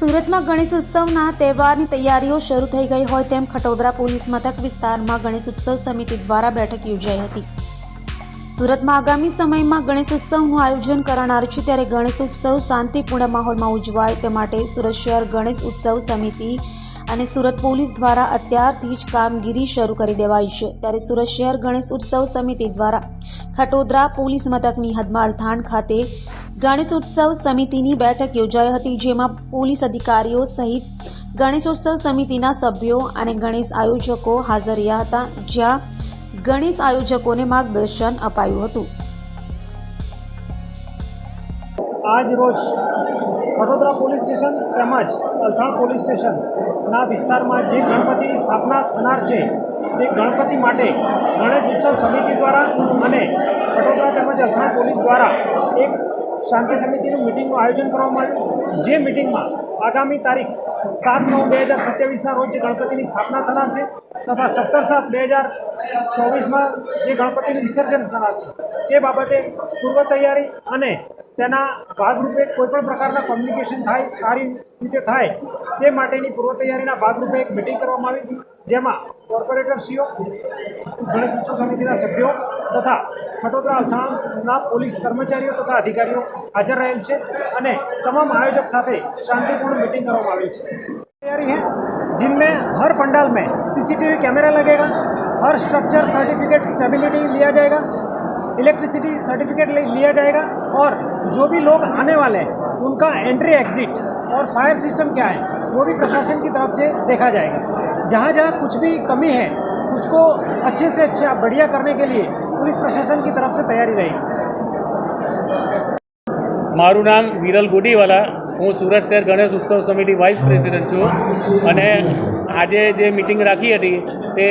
સુરતમાં ગણેશ ઉત્સવના તહેવારની તૈયારીઓ શરૂ થઈ ગઈ હોય તેમ ખટોદરા પોલીસ મથક વિસ્તારમાં ગણેશ ઉત્સવ સમિતિ દ્વારા બેઠક યોજાઈ હતી. સુરતમાં આગામી સમયમાં ગણેશ ઉત્સવનું આયોજન કરનાર છે ત્યારે ગણેશ ઉત્સવ શાંતિપૂર્ણ માહોલમાં ઉજવાય તે માટે સુરત શહેર ગણેશ ઉત્સવ સમિતિ અને સુરત પોલીસ દ્વારા અત્યારથી જ કામગીરી શરૂ કરી દેવાઈ છે. ત્યારે સુરત શહેર ગણેશ ઉત્સવ સમિતિ દ્વારા ખટોદરા પોલીસ મથકની હદમાં અલથાણ ખાતે ગણેશ ઉત્સવ સમિતિની બેઠક યોજાઈ હતી, જેમાં પોલીસ અધિકારીઓ સહિત ગણેશોત્સવ સમિતિના સભ્યો અને ગણેશ આયોજકો હાજર રહ્યા હતા, જ્યાં ગણેશ આયોજકોને માર્ગદર્શન અપાયું હતું. આજ રોજ ખડોદરા પોલીસ સ્ટેશન તેમજ અલથાણ પોલીસ સ્ટેશનના વિસ્તારમાં જે ગણપતિની સ્થાપના થનાર છે તે ગણપતિ માટે ગણેશ ઉત્સવ સમિતિ દ્વારા અને વડોદરા તેમજ અલથાણ પોલીસ દ્વારા એક શાંતિ સમિતિનું મિટિંગનું આયોજન કરવામાં આવ્યું. જે મિટિંગમાં આગામી તારીખ સાત નવ બે હજાર સત્યાવીસના રોજ જે ગણપતિની સ્થાપના થનાર છે તથા સત્તર સાત બે હજાર ચોવીસમાં જે ગણપતિનું વિસર્જન થનાર છે, તે બાબતે પૂર્વ તૈયારી અને તેના ભાગરૂપે કોઈપણ પ્રકારના કોમ્યુનિકેશન થાય, સારી રીતે થાય, તે માટેની પૂર્વ તૈયારીના ભાગરૂપે એક મિટિંગ કરવામાં આવી. જેમાં કોર્પોરેટરશ્રીઓ ગણેશ ઉત્સવ સમિતિના સભ્યો તથા ખટોદરા અલથાણના પોલીસ કર્મચારીઓ તથા અધિકારીઓ હાજર રહેલ છે અને તમામ આયોજક સાથે શાંતિપૂર્ણ मीटिंग કરવામાં આવી છે तैयारी है जिनमें हर पंडाल में सीसीटीवी कैमरा लगेगा हर स्ट्रक्चर सर्टिफिकेट स्टेबिलिटी लिया जाएगा इलेक्ट्रिसिटी सर्टिफिकेट लिया जाएगा और जो भी लोग आने वाले हैं उनका एंट्री एग्जिट और फायर सिस्टम क्या है वो भी प्रशासन की तरफ से देखा जाएगा जहाँ जहाँ कुछ भी कमी है उसको अच्छे से अच्छा बढ़िया करने के लिए पुलिस प्रशासन की तरफ से तैयारी रहेगी મારું નામ વિરલ ગોડીવાલા હું સુરત શહેર ગણેશ ઉત્સવ સમિતિ વાઇસ પ્રેસિડન્ટ છું અને આજે જે મિટિંગ રાખી હતી તે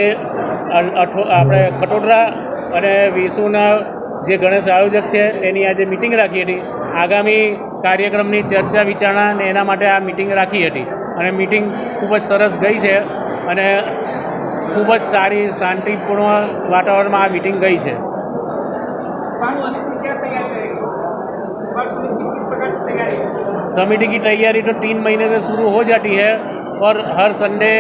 અલ- અઠો આપણે ખટોદરા અને વિશુના જે ગણેશ આયોજક છે તેની આજે મિટિંગ રાખી હતી આગામી કાર્યક્રમની ચર્ચા વિચારણા ને એના માટે આ મિટિંગ રાખી હતી અને મિટિંગ ખૂબ જ સરસ ગઈ છે અને ખૂબ જ સારી શાંતિપૂર્ણ વાતાવરણમાં આ મિટિંગ ગઈ છે समिति की तैयारी तो तीन महीने से शुरू हो जाती है और हर संडे